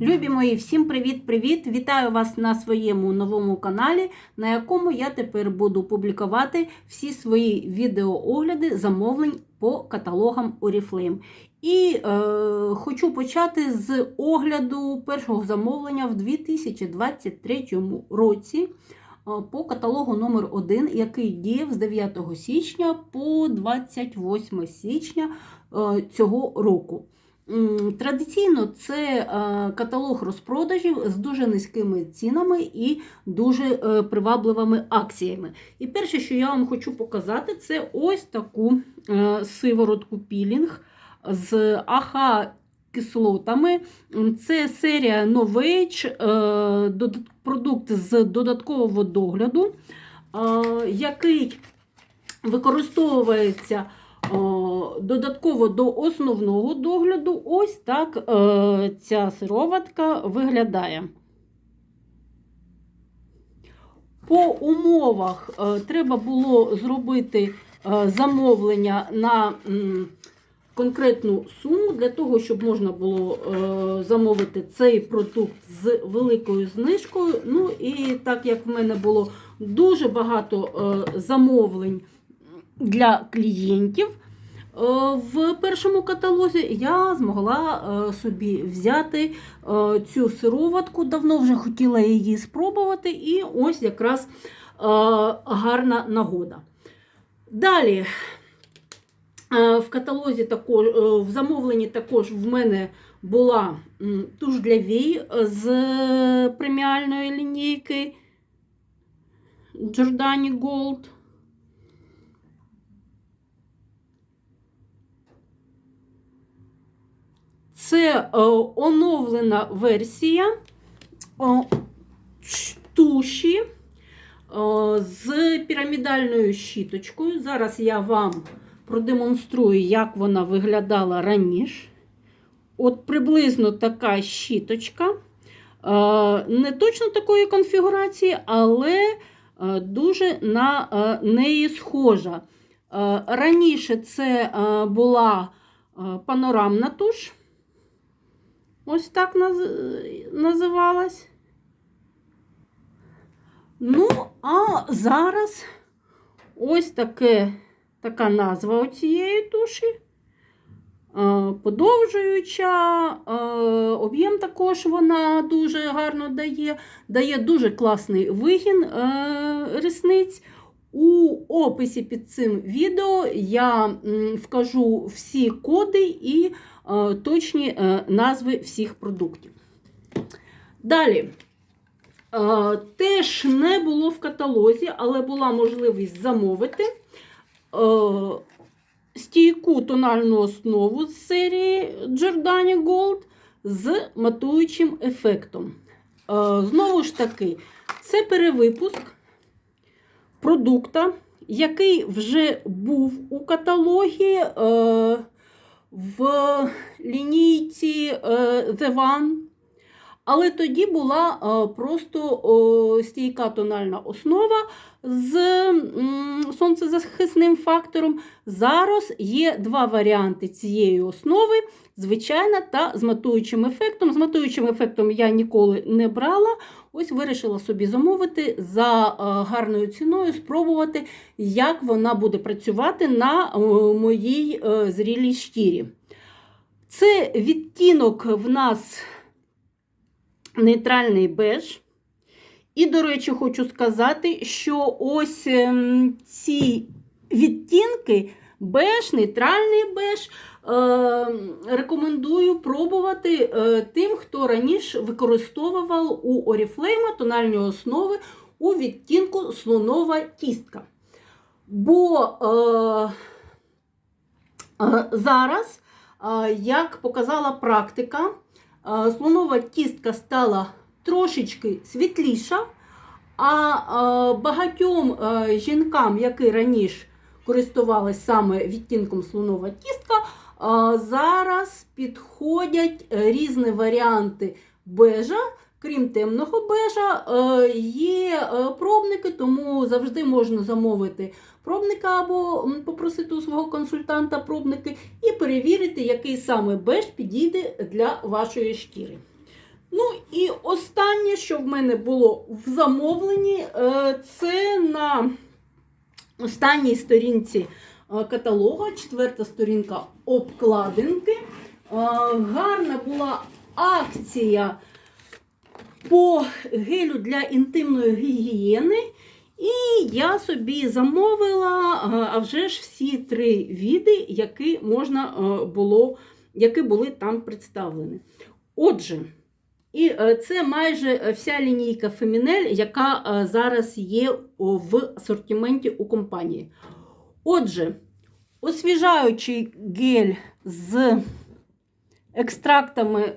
Любі мої, всім привіт-привіт! Вітаю вас на своєму новому каналі, на якому я тепер буду публікувати всі свої відеоогляди замовлень по каталогам Oriflame. І е, хочу почати з огляду першого замовлення в 2023 році е, по каталогу номер 1 який діяв з 9 січня по 28 січня е, цього року. Традиційно це е, каталог розпродажів з дуже низькими цінами і дуже е, привабливими акціями. І перше, що я вам хочу показати, це ось таку е, сиворотку пілінг з АХ кислотами. Це серія Novage, продукт з додаткового догляду, який використовується додатково до основного догляду, ось так е, ця сироватка виглядає. По умовах е, треба було зробити е, замовлення на конкретну суму для того, щоб можна було е, замовити цей продукт з великою знижкою. Ну і так як в мене було дуже багато е, замовлень для клієнтів е, в першому каталозі, я змогла е, собі взяти е, цю сироватку. Давно вже хотіла її спробувати, і ось якраз е, гарна нагода. Далі. е, В каталозі також, е, в замовленні також в мене була туш для вій з преміальної лінійки Giordani Gold. Це е, оновлена версія туші е, з пірамідальною щіточкою. Зараз я вам продемонструю, як вона виглядала раніше. От приблизно така щіточка. Е, Не точно такої конфігурації, але е, дуже на е, неї схожа. Е, Раніше це е, була е, панорамна туш. Ось так наз- називалась. Ну, а зараз ось таке, така назва у цієї туші. Подовжуюча, об'єм також вона дуже гарно дає, дає дуже класний вигін е, ресниць. У описі під цим відео я вкажу всі коди і е, точні е, назви всіх продуктів. Далі. Е, Теж не було в каталозі, але була можливість замовити стійку тональну основу з серії Giordani Gold з матуючим ефектом. Знову ж таки, це перевипуск продукта, який вже був у каталогі е, в лінійці е, The One. Але тоді була е, просто стійка тональна основа з сонцезахисним фактором. Зараз є два варіанти цієї основи: звичайна та з матуючим ефектом. З матуючим ефектом я ніколи не брала. Ось вирішила собі замовити за е, гарною ціною, спробувати, як вона буде працювати на моїй е, зрілій шкірі. Це відтінок в нас нейтральний беж. І, до речі, хочу сказати, що ось ем, ці відтінки беж, нейтральний беж, е, рекомендую пробувати е, тим, хто раніше використовував у Oriflame тональні основи у відтінку слонова кістка. Бо е, е, зараз, е, як показала практика, слонова кістка стала трошечки світліша, а е, багатьом е, жінкам, які раніше користувалися саме відтінком слонова кістка, е, зараз підходять е, різні варіанти бежа. Крім темного бежа, е, є е, пробники, тому завжди можна замовити пробника або попросити у свого консультанта пробники і перевірити, який саме беж підійде для вашої шкіри. Ну і останнє, що в мене було в замовленні, е, це на останній сторінці е, каталога, четверта сторінка обкладинки. Е, Гарна була акція по гелю для інтимної гігієни. І я собі замовила е, а вже ж всі три віди, які можна е, було, які були там представлені. Отже, і е, це майже вся лінійка Фемінель, яка зараз є в асортименті у компанії. Отже, освіжаючий гель з екстрактами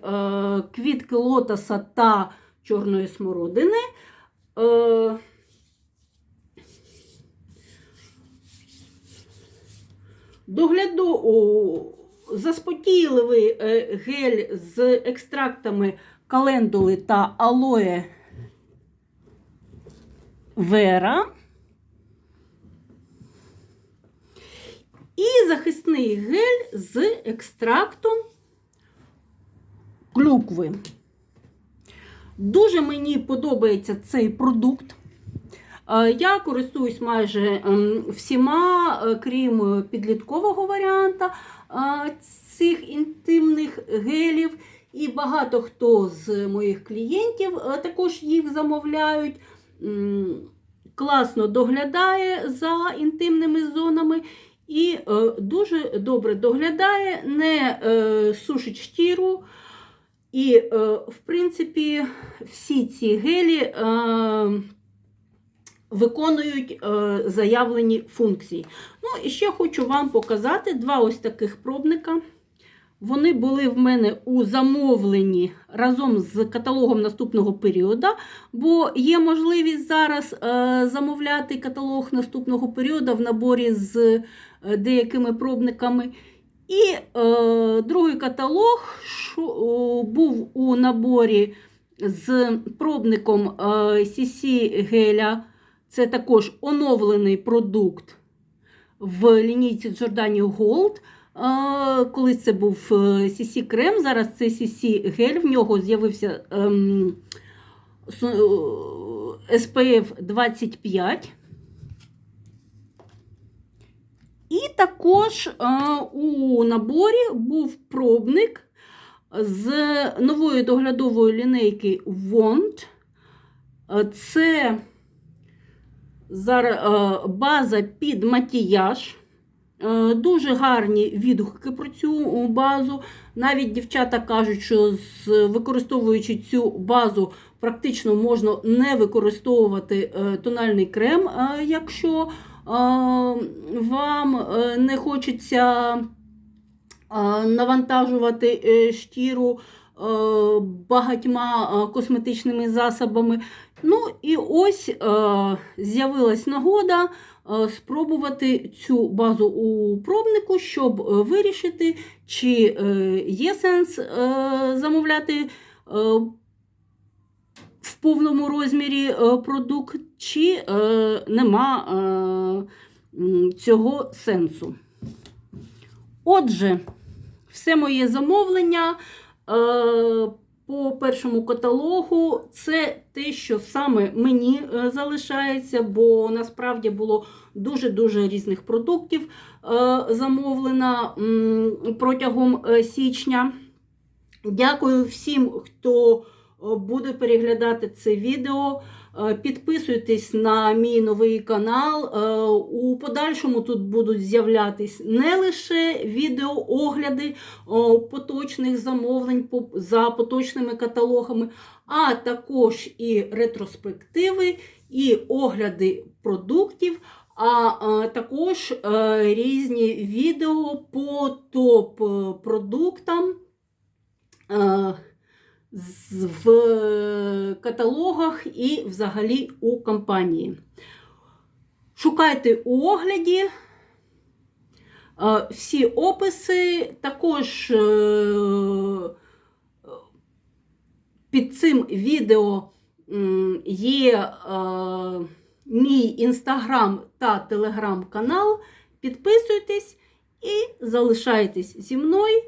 квітки лотоса та чорної смородини. Догляду о, заспокійливий е, гель з екстрактами календули та алоє вера. І захисний гель з екстрактом клюкви. Дуже мені подобається цей продукт. Е, Я користуюсь майже ем, всіма, е, крім підліткового варіанта е, цих інтимних гелів. І багато хто з моїх клієнтів е, також їх замовляють. Класно доглядає за інтимними зонами і е, дуже добре доглядає, не е, сушить шкіру. І, е, в принципі, всі ці гелі е, виконують е, заявлені функції. Ну, і ще хочу вам показати два ось таких пробника. Вони були в мене у замовленні разом з каталогом наступного періоду, бо є можливість зараз е, замовляти каталог наступного періоду в наборі з е, деякими пробниками. І е, другий каталог був у наборі з пробником CC геля. Це також оновлений продукт в лінійці Gold. Е, Колись це був CC крем, зараз це CC гель, в нього з'явився ем, е, SPF 25. І також е, у наборі був пробник з нової доглядової лінейки Wand. Е, Це е, база під макіяж. Е, Дуже гарні відгуки про цю базу. Навіть дівчата кажуть, що використовуючи цю базу, практично можна не використовувати е, тональний крем, е, якщо е, вам е, не хочеться е, навантажувати е, шкіру е, багатьма е, косметичними засобами. Ну і ось е, з'явилась нагода е, спробувати цю базу у пробнику, щоб е, вирішити, чи е, є сенс е, замовляти е, в повному розмірі е, продукт, чи е, нема е, цього сенсу. Отже, все моє замовлення е, по першому каталогу це те, що саме мені е, залишається, бо насправді було дуже-дуже різних продуктів е, замовлено протягом е, січня. Дякую всім, хто буде переглядати це відео. Е, Підписуйтесь на мій новий канал. Е, У подальшому тут будуть з'являтись не лише відеоогляди о, поточних замовлень за поточними каталогами, а також і ретроспективи, і огляди продуктів, а е, також е, різні відео по топ-продуктам. В каталогах і взагалі у компанії. Шукайте у огляді е, всі описи, також е, під цим відео є е, мій інстаграм та телеграм-канал. Підписуйтесь і залишайтесь зі мною.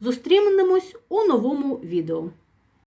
Зустрінемось у новому відео.